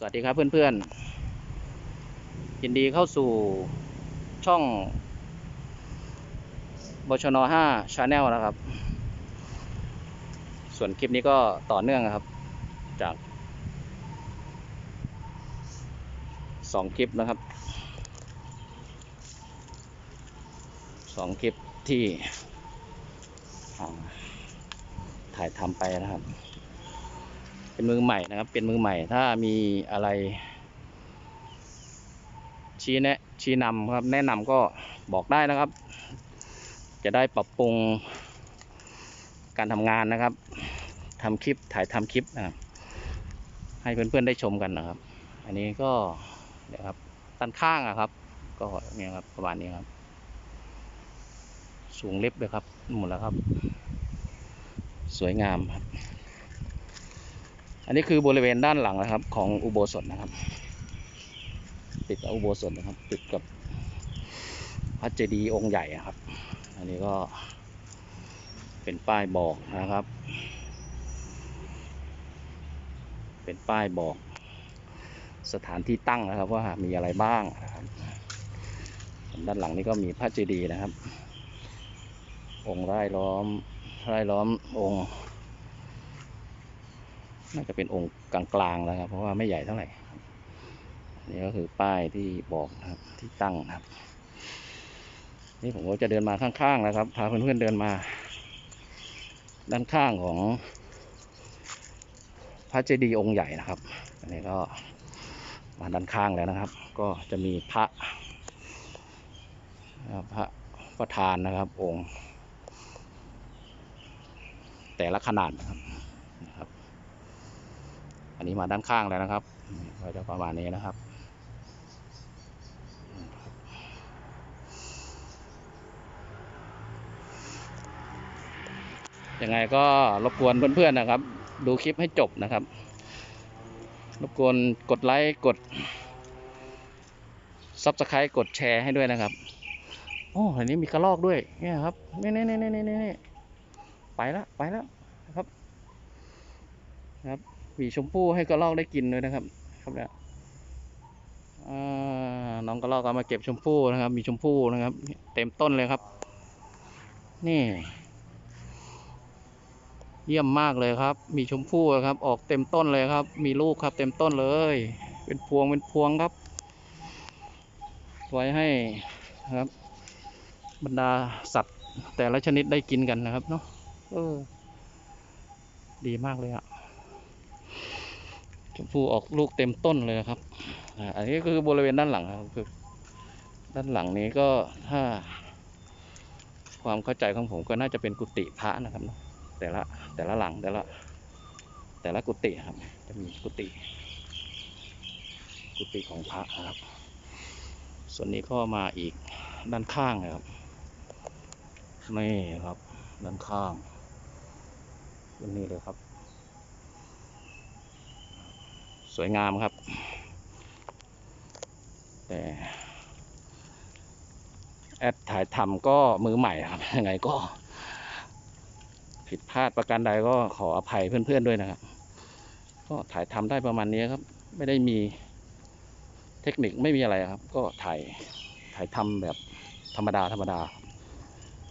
สวัสดีครับเพื่อนๆ ยินดีเข้าสู่ช่องบชน5 Channel นะครับ ส่วนคลิปนี้ก็ต่อเนื่องนะครับ จากสองคลิปนะครับสองคลิปที่ถ่ายทำไปนะครับ เป็นมือใหม่นะครับ เป็นมือใหม่ ถ้ามีอะไร ชี้แนะชี้นำครับ แนะนำก็บอกได้นะครับ จะได้ปรับปรุงการทำงานนะครับทำคลิปถ่ายทำคลิปนะครับให้เพื่อนๆได้ชมกันนะครับ อันนี้ก็เดี๋ยวครับด้านข้างอะครับ ก็เนี่ยครับประมาณนี้ครับ สูงเล็บเลยครับหมดแล้วครับ สวยงามครับ อันนี้คือบริเวณด้านหลังนะครับ ของอุโบสถนะครับ ติดกับอุโบสถนะครับ ติดกับพระเจดีย์องค์ใหญ่อะครับ อันนี้ก็เป็นป้ายบอกนะครับ เป็นป้ายบอกสถานที่ตั้งนะครับว่ามีอะไรบ้างนะครับด้านหลังนี้ก็มีพระเจดีย์นะครับ องค์ไร่ล้อมไร่ล้อมองค์ น่าจะเป็นองค์กลางๆแล้วครับ เพราะว่าไม่ใหญ่เท่าไหร่นี่ก็คือป้ายที่บอกนะครับที่ตั้งนะครับ นี่ผมก็จะเดินมาข้างๆนะครับ พาเพื่อนๆเดินมา ด้านข้างของพระเจดีย์องค์ใหญ่นะครับ อันนี้ก็มาด้านข้างแล้วนะครับ ก็จะมีพระพระประธานนะครับองค์ แต่ละขนาดนะครับ อันนี้มาด้านข้างแล้วนะครับก็จะประมาณนี้นะครับ ยังไงก็รบกวนเพื่อนๆนะครับ ดูคลิปให้จบนะครับ รบกวนกดไลค์กด Subscribe กดแชร์ให้ด้วยนะครับ โอ้อันนี้มีกระรอกด้วย เนี่ยครับ นี่นี่นี่นี่นี่ไปแล้วไปแล้วนะครับนะครับ มีชมพู่ให้กระรอกได้กินด้วยนะครับ ครับเนี่ยน้องกระรอกก็มาเก็บชมพู่นะครับ มีชมพู่นะครับ เต็มต้นเลยครับ นี่ เยี่ยมมากเลยครับ มีชมพู่ครับ ออกเต็มต้นเลยครับ มีลูกครับ เต็มต้นเลย เป็นพวงเป็นพวงครับ ไว้ให้นะครับ บรรดาสัตว์แต่ละชนิดได้กินกันนะครับเนาะเออ ดีมากเลยอะ ชมพูออกลูกเต็มต้นเลยครับ อันนี้คือบริเวณด้านหลังครับคือด้านหลังนี้ก็ถ้า ความเข้าใจของผมก็น่าจะเป็นกุฏิพระนะครับเนาะแต่ละแต่ละหลังแต่ละ แต่ละกุฏิครับ จะมีกุฏิกุฏิของพระนะครับ ส่วนนี้ก็มาอีกด้านข้างนะครับนี่ครับ ด้านข้างตรงนี้เลยครับ สวยงามครับ แต่แอดถ่ายทำก็มือใหม่ครับยังไงก็ ผิดพลาดประการใดก็ขออภัยเพื่อนๆด้วยนะครับ ก็ถ่ายทำได้ประมาณนี้ครับ ไม่ได้มีเทคนิคไม่มีอะไรครับ ก็ถ่ายถ่ายทำแบบธรรมดาธรรมดา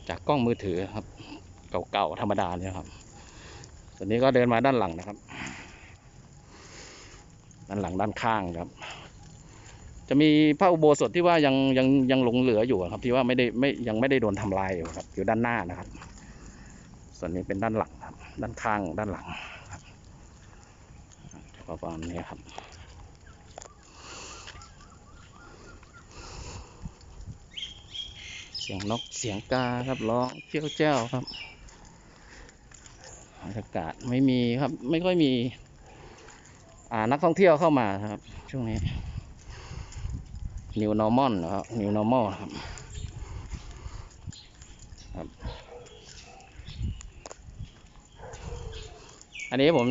จากกล้องมือถือครับ เก่าๆธรรมดาเนี่ยครับส่วนนี้ก็เดินมาด้านหลังนะครับ ด้านหลังด้านข้างครับ จะมีพระอุโบสถที่ว่ายังยังยังหลงเหลืออยู่ครับ ที่ว่าไม่ได้ไม่ยังไม่ได้โดนทำลายอยู่ครับ อยู่ด้านหน้านะครับ ส่วนนี้เป็นด้านหลังครับ ด้านข้างด้านหลังครับประมาณนี้ครับเสียงนกเสียงกาครับร้องเจ้าเจ้าครับบรรยากาศไม่มีครับ ไม่ค่อยมี นักท่องเที่ยวเข้ามาครับ ช่วงนี้ New Normal นะครับ New Normal ครับครับ อันนี้ผม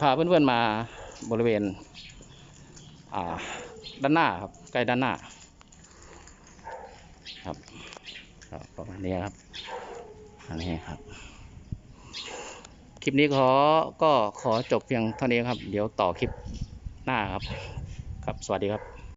พาเพื่อนๆมาบริเวณด้านหน้าครับ ใกล้ด้านหน้า ครับประมาณนี้ครับ อันนี้ครับ คลิปนี้ขอก็ขอจบเพียงเท่านี้ครับ เดี๋ยวต่อคลิปหน้าครับ ครับ สวัสดีครับ